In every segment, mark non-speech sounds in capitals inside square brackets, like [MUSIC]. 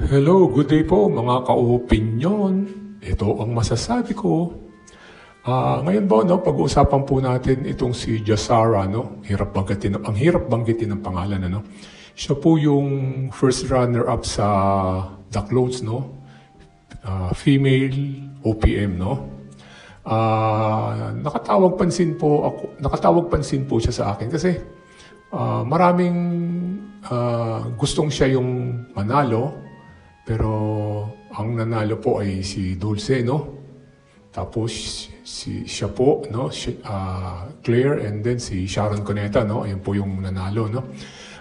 Hello, good day po mga ka-opinion. Ito ang masasabi ko. Ah, ngayon po, no, pag-uusapan po natin itong si Jasara, no? Hirap banggitin, ang hirap banggitin ng pangalan, ano? Siya po yung first runner-up sa The Clones, no? Ah, female OPM, no? Ah, nakatawag pansin po ako, nakatawag pansin po siya sa akin kasi ah, maraming ah, gustong siya yung manalo pero ang nanalo po ay si Dulce, no? Tapos si siya po, no? Si, ah, Claire and then si Sharon Cuneta, no? Ayun po yung nanalo, no?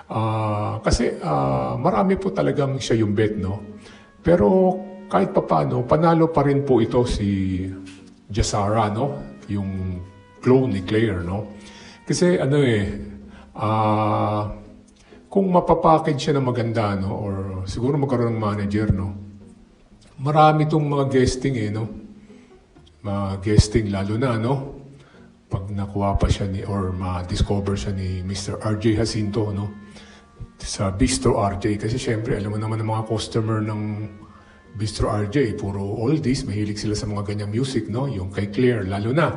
Ah, kasi ah, marami po talagang siya yung bet, no? Pero kahit papano, panalo pa rin po ito si Jasara, no? Yung clone ni Claire, no? Kasi ano eh, ah, kung mapapackage siya na maganda, no? Or siguro magkaroon ng manager, no? Marami tong mga guesting eh, no? Mga guesting lalo na, no? Pag nakuha pa siya ni, or ma-discover siya ni Mr. RJ Jacinto, no? Sa Bistro RJ. Kasi syempre, alam mo naman ang mga customer ng Bistro RJ, puro oldies, mahilig sila sa mga ganyang music, no? Yung kay Claire, lalo na.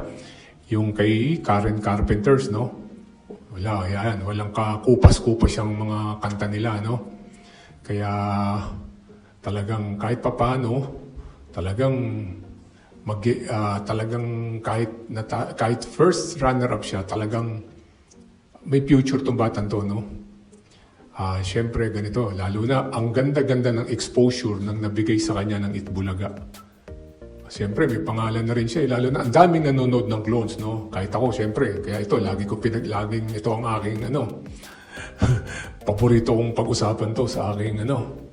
Yung kay Karen Carpenters, no? Wala, yan. Walang kakupas-kupas yung mga kanta nila, no? Kaya talagang kahit papano, talagang mag ah, talagang kahit nata, kahit first runner up siya, talagang may future tong batang to, no? Ah, syempre ganito, lalo na ang ganda-ganda ng exposure ng nabigay sa kanya ng Itbulaga. Siyempre, may pangalan na rin siya. eh. Lalo na, ang daming nanonood ng clones, no? Kahit ako, siyempre. Kaya ito, lagi ko pinag, laging, ito ang aking, ano, [LAUGHS] paborito kong pag-usapan to sa aking, ano,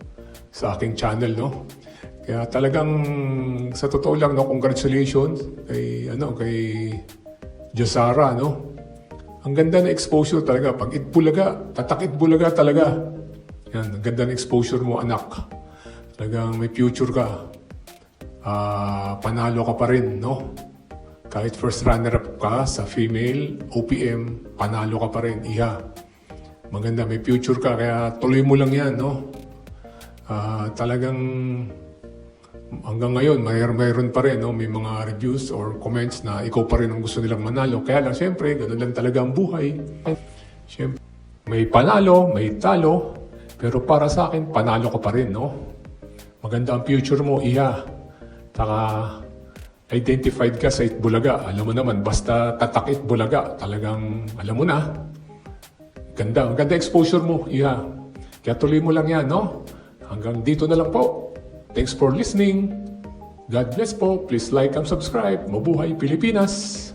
sa aking channel, no? Kaya talagang, sa totoo lang, no, congratulations kay, ano, kay Josara, no? Ang ganda ng exposure talaga. Pag itbulaga, tatak itbulaga talaga. Yan, ang ganda ng exposure mo, anak. Talagang may future ka ah, panalo ka pa rin, no? Kahit first runner-up ka sa female OPM, panalo ka pa rin, iha. Maganda, may future ka, kaya tuloy mo lang yan, no? Ah, talagang hanggang ngayon, mayroon, mayroon pa rin, no? May mga reviews or comments na ikaw pa rin ang gusto nilang manalo. Kaya lang, siyempre, ganun lang talaga ang buhay. Siyempre, may panalo, may talo, pero para sa akin, panalo ka pa rin, no? Maganda ang future mo, iha. Taka, identified ka sa Itbulaga. Alam mo naman, basta tatak Itbulaga, talagang, alam mo na. Ganda, ang ganda exposure mo, iha. Kaya tuloy mo lang yan, no? Hanggang dito na lang po. Thanks for listening. God bless po. Please like and subscribe. Mabuhay Pilipinas!